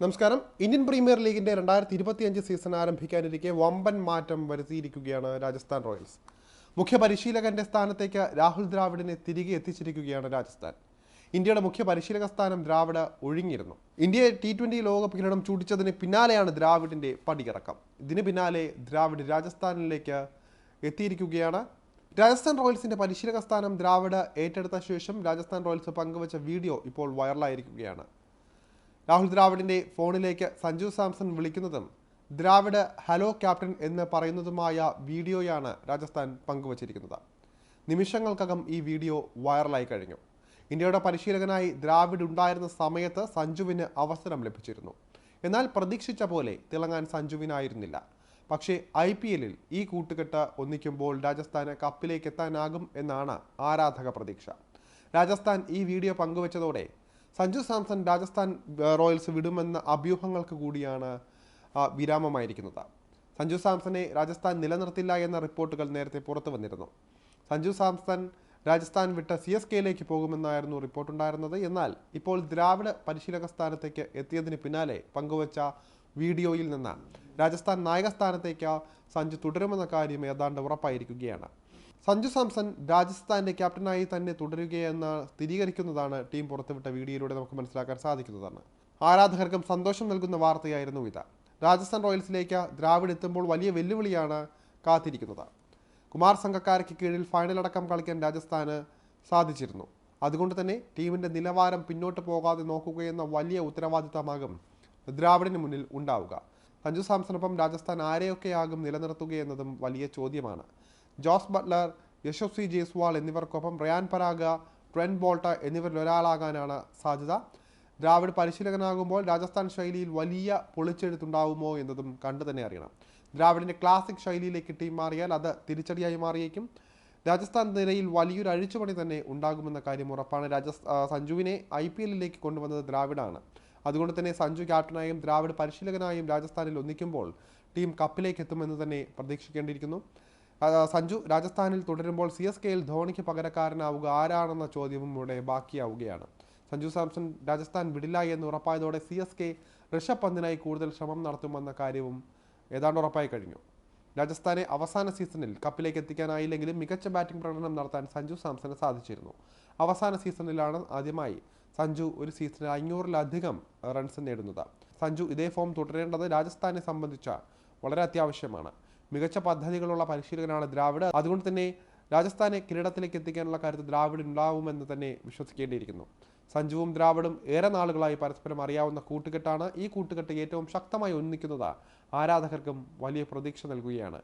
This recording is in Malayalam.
നമസ്കാരം. ഇന്ത്യൻ പ്രീമിയർ ലീഗിന്റെ രണ്ടായിരത്തി ഇരുപത്തിയഞ്ച് സീസൺ ആരംഭിക്കാനിരിക്കെ വമ്പൻ മാറ്റം വരുത്തിയിരിക്കുകയാണ് രാജസ്ഥാൻ റോയൽസ്. മുഖ്യ പരിശീലകന്റെ സ്ഥാനത്തേക്ക് രാഹുൽ ദ്രാവിഡിനെ തിരികെ എത്തിച്ചിരിക്കുകയാണ് രാജസ്ഥാൻ. ഇന്ത്യയുടെ മുഖ്യ പരിശീലക സ്ഥാനം ദ്രാവിഡ് ഒഴിഞ്ഞിരുന്നു ഇന്ത്യയെ ടി ട്വന്റി ലോകകപ്പ് കിരീടം ചൂടിച്ചതിന് പിന്നാലെയാണ് ദ്രാവിഡിന്റെ പടിയിറക്കം. ഇതിന് പിന്നാലെ ദ്രാവിഡ് രാജസ്ഥാനിലേക്ക് എത്തിയിരിക്കുകയാണ്. രാജസ്ഥാൻ റോയൽസിന്റെ പരിശീലക സ്ഥാനം ദ്രാവിഡ് ഏറ്റെടുത്ത ശേഷം രാജസ്ഥാൻ റോയൽസ് പങ്കുവച്ച വീഡിയോ ഇപ്പോൾ വൈറലായിരിക്കുകയാണ്. രാഹുൽ ദ്രാവിഡിന്റെ ഫോണിലേക്ക് സഞ്ജു സാംസൺ വിളിക്കുന്നതും ദ്രാവിഡ് ഹലോ ക്യാപ്റ്റൻ എന്ന് പറയുന്നതുമായ വീഡിയോയാണ് രാജസ്ഥാൻ പങ്കുവച്ചിരിക്കുന്നത്. നിമിഷങ്ങൾക്കകം ഈ വീഡിയോ വൈറലായി കഴിഞ്ഞു. ഇന്ത്യയുടെ പരിശീലകനായി ദ്രാവിഡ് ഉണ്ടായിരുന്ന സമയത്ത് സഞ്ജുവിന് അവസരം ലഭിച്ചിരുന്നു. എന്നാൽ പ്രതീക്ഷിച്ച പോലെ തിളങ്ങാൻ സഞ്ജുവിനായിരുന്നില്ല. പക്ഷേ ഐ പി എല്ലിൽ ഈ കൂട്ടുകെട്ട് ഒന്നിക്കുമ്പോൾ രാജസ്ഥാന് കപ്പിലേക്ക് എത്താനാകും എന്നാണ് ആരാധക പ്രതീക്ഷ. രാജസ്ഥാൻ ഈ വീഡിയോ പങ്കുവച്ചതോടെ സഞ്ജു സാംസൺ രാജസ്ഥാൻ റോയൽസ് വിടുമെന്ന അഭ്യൂഹങ്ങൾക്ക് കൂടിയാണ് വിരാമമായിരിക്കുന്നത്. സഞ്ജു സാംസനെ രാജസ്ഥാൻ നിലനിർത്തില്ല എന്ന റിപ്പോർട്ടുകൾ നേരത്തെ പുറത്തു വന്നിരുന്നു. സഞ്ജു സാംസൺ രാജസ്ഥാൻ വിട്ട സി എസ് കെയിലേക്ക് പോകുമെന്നായിരുന്നു റിപ്പോർട്ടുണ്ടായിരുന്നത്. എന്നാൽ ഇപ്പോൾ ദ്രാവിഡ പരിശീലക സ്ഥാനത്തേക്ക് എത്തിയതിന് പിന്നാലെ പങ്കുവച്ച വീഡിയോയിൽ നിന്ന് രാജസ്ഥാൻ നായക സ്ഥാനത്തേക്ക് സഞ്ജു തുടരുമെന്ന കാര്യം ഏതാണ്ട് ഉറപ്പായിരിക്കുകയാണ്. സഞ്ജു സാംസൺ രാജസ്ഥാന്റെ ക്യാപ്റ്റനായി തന്നെ തുടരുകയെന്ന് സ്ഥിരീകരിക്കുന്നതാണ് ടീം പുറത്തുവിട്ട വീഡിയോയിലൂടെ നമുക്ക് മനസ്സിലാക്കാൻ സാധിക്കുന്നതാണ്. ആരാധകർക്കും സന്തോഷം നൽകുന്ന വാർത്തയായിരുന്നു ഇത്. രാജസ്ഥാൻ റോയൽസിലേക്ക് ദ്രാവിഡ് എത്തുമ്പോൾ വലിയ വെല്ലുവിളിയാണ് കാത്തിരിക്കുന്നത്. കുമാർ സംഘക്കാരയ്ക്ക് കീഴിൽ ഫൈനൽ അടക്കം കളിക്കാൻ രാജസ്ഥാന് സാധിച്ചിരുന്നു. അതുകൊണ്ട് തന്നെ ടീമിന്റെ നിലവാരം പിന്നോട്ട് പോകാതെ നോക്കുകയെന്ന വലിയ ഉത്തരവാദിത്തമാകും ദ്രാവിഡിന് മുന്നിൽ ഉണ്ടാവുക. സഞ്ജു സാംസണൊപ്പം രാജസ്ഥാൻ ആരെയൊക്കെയാകും നിലനിർത്തുകയെന്നതും വലിയ ചോദ്യമാണ്. ജോസ് ബട്ട്ലർ യശസ്വി ജയ്സ്വാൾ എന്നിവർക്കൊപ്പം റയാൻ പരാഗ ട്രെൻ ബോൾട്ട എന്നിവരിൽ ഒരാളാകാനാണ് സാധ്യത. ദ്രാവിഡ് പരിശീലകനാകുമ്പോൾ രാജസ്ഥാൻ ശൈലിയിൽ വലിയ പൊളിച്ചെഴുത്തുണ്ടാവുമോ എന്നതും കണ്ടു തന്നെ അറിയണം. ദ്രാവിഡിന്റെ ക്ലാസിക് ശൈലിയിലേക്ക് ടീം മാറിയാൽ അത് തിരിച്ചടിയായി മാറിയേക്കും. രാജസ്ഥാൻ നിരയിൽ വലിയൊരു അഴിച്ചുപണി തന്നെ ഉണ്ടാകുമെന്ന കാര്യം ഉറപ്പാണ്. രാജസ് സഞ്ജുവിനെ ഐ പി എല്ലിലേക്ക് കൊണ്ടുവന്നത് ദ്രാവിഡാണ്. അതുകൊണ്ട് തന്നെ സഞ്ജു ക്യാപ്റ്റനായും ദ്രാവിഡ് പരിശീലകനായും രാജസ്ഥാനിൽ ഒന്നിക്കുമ്പോൾ ടീം കപ്പിലേക്ക് എത്തുമെന്ന് തന്നെ പ്രതീക്ഷിക്കേണ്ടിയിരിക്കുന്നു. സഞ്ജു രാജസ്ഥാനിൽ തുടരുമ്പോൾ സി എസ് കെയിൽ ധോണിക്ക് പകരക്കാരനാവുക ആരാണെന്ന ചോദ്യവും ഇവിടെ ബാക്കിയാവുകയാണ്. സഞ്ജു സാംസൺ രാജസ്ഥാൻ വിടില്ല എന്ന് ഉറപ്പായതോടെ സി എസ് കെ ഋഷഭ് പന്തിനായി കൂടുതൽ ശ്രമം നടത്തുമെന്ന കാര്യവും ഏതാണ്ട് ഉറപ്പായി കഴിഞ്ഞു. രാജസ്ഥാനെ അവസാന സീസണിൽ കപ്പിലേക്ക് എത്തിക്കാനായില്ലെങ്കിലും മികച്ച ബാറ്റിംഗ് പ്രകടനം നടത്താൻ സഞ്ജു സാംസന് സാധിച്ചിരുന്നു. അവസാന സീസണിലാണ് ആദ്യമായി സഞ്ജു ഒരു സീസണിൽ അഞ്ഞൂറിലധികം റൺസ് നേടുന്നത്. സഞ്ജു ഇതേ ഫോം തുടരേണ്ടത് രാജസ്ഥാനെ സംബന്ധിച്ച വളരെ അത്യാവശ്യമാണ്. മികച്ച പദ്ധതികളുള്ള പരിശീലകനാണ് ദ്രാവിഡ്. അതുകൊണ്ട് തന്നെ രാജസ്ഥാനെ കിരീടത്തിലേക്ക് എത്തിക്കാനുള്ള കാര്യത്തിൽ ദ്രാവിഡ് ഉണ്ടാവുമെന്ന് തന്നെ വിശ്വസിക്കേണ്ടിയിരിക്കുന്നു. സഞ്ജുവും ദ്രാവിഡും ഏറെ നാളുകളായി പരസ്പരം അറിയാവുന്ന കൂട്ടുകെട്ടാണ് ഈ കൂട്ടുകെട്ട് ഏറ്റവും ശക്തമായി ഒന്നിക്കുന്നത്. ആരാധകർക്കും വലിയ പ്രതീക്ഷ നൽകുകയാണ്.